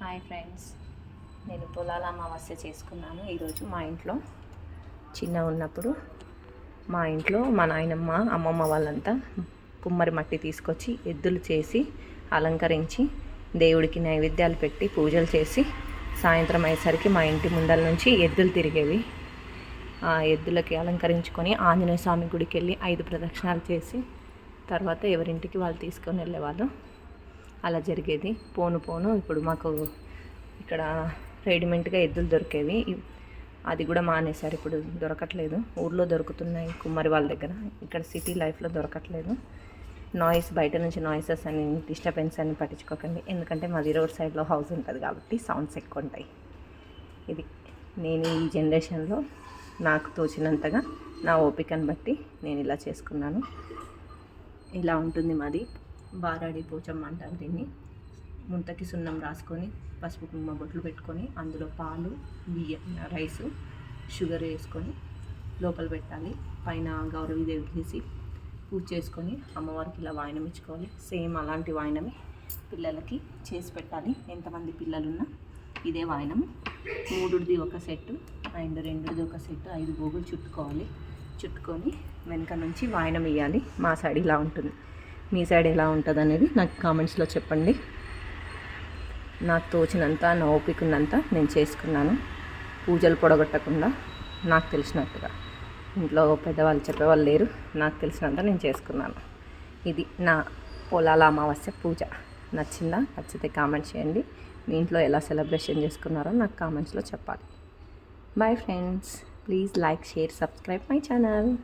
Hi friends. నేను పొలాల అమావాస్య చేసుకున్నాను. ఈరోజు మా ఇంట్లో చిన్న ఉన్నప్పుడు మా ఇంట్లో మా నాయనమ్మ అమ్మమ్మ వాళ్ళంతా కుమ్మరి మట్టి తీసుకొచ్చి ఎద్దులు చేసి అలంకరించి దేవుడికి నైవేద్యాలు పెట్టి పూజలు చేసి సాయంత్రం అయ్యేసరికి మా ఇంటి ముందల నుంచి ఎద్దులు తిరిగేవి. ఆ ఎద్దులకి అలంకరించుకొని ఆంజనేయ స్వామి గుడికి వెళ్ళి ఐదు ప్రదక్షిణాలు చేసి తర్వాత ఎవరింటికి వాళ్ళు తీసుకొని వెళ్ళేవాళ్ళు. అలా జరిగేది. పోను పోను. ఇప్పుడు మాకు ఇక్కడ రెడీమేడ్గా ఎద్దులు దొరికేవి. అది కూడా మానేశారు. ఇప్పుడు దొరకట్లేదు. ఊర్లో దొరుకుతున్నాయి కుమ్మరి వాళ్ళ దగ్గర. ఇక్కడ సిటీ లైఫ్లో దొరకట్లేదు. నాయిస్ బయట నుంచి నాయిసెస్ అని డిస్టర్బెన్స్ అని పట్టించుకోకండి. ఎందుకంటే మాది రోడ్ సైడ్లో హౌస్ ఉంటుంది కాబట్టి సౌండ్స్ ఎక్కువ ఉంటాయి. ఇది నేను ఈ జనరేషన్లో నాకు తోచినంతగా నా ఓపికను బట్టి నేను ఇలా చేసుకున్నాను. ఇలా ఉంటుంది మాది. బారాడి పోచమ్మ అంటారు దీన్ని. ముంతకి సున్నం రాసుకొని పసుపు కుంకుమ బొట్లు పెట్టుకొని అందులో పాలు బియ్యం రైసు షుగర్ వేసుకొని లోపల పెట్టాలి. పైన గౌరవీదేవి తీసి పూజ చేసుకొని అమ్మవారికి ఇలా వాయినం ఇచ్చుకోవాలి. సేమ్ అలాంటి వాయినమే పిల్లలకి చేసి పెట్టాలి. ఎంతమంది పిల్లలున్నా ఇదే వాయనం. మూడుది ఒక సెట్టు అండ్ రెండుది ఒక సెట్టు ఐదు గోగులు చుట్టుకోవాలి. చుట్టుకొని వెనక నుంచి వాయనం వేయాలి. మా సైడ్ ఇలా ఉంటుంది. మీ సైడ్ ఎలా ఉంటుంది అనేది నాకు కామెంట్స్లో చెప్పండి. నాకు తోచినంత నా ఓపిక ఉన్నంత నేను చేసుకున్నాను. పూజలు పొడగొట్టకుండా నాకు తెలిసినట్టుగా. ఇంట్లో పెద్దవాళ్ళు చెప్పేవాళ్ళు లేరు. నాకు తెలిసినంత నేను చేసుకున్నాను. ఇది నా పొలాల అమావాస్య పూజ. నచ్చిందా? నచ్చితే కామెంట్ చేయండి. మీ ఇంట్లో ఎలా సెలబ్రేషన్ చేసుకున్నారో నాకు కామెంట్స్లో చెప్పాలి. Bye friends. Please like share subscribe my channel.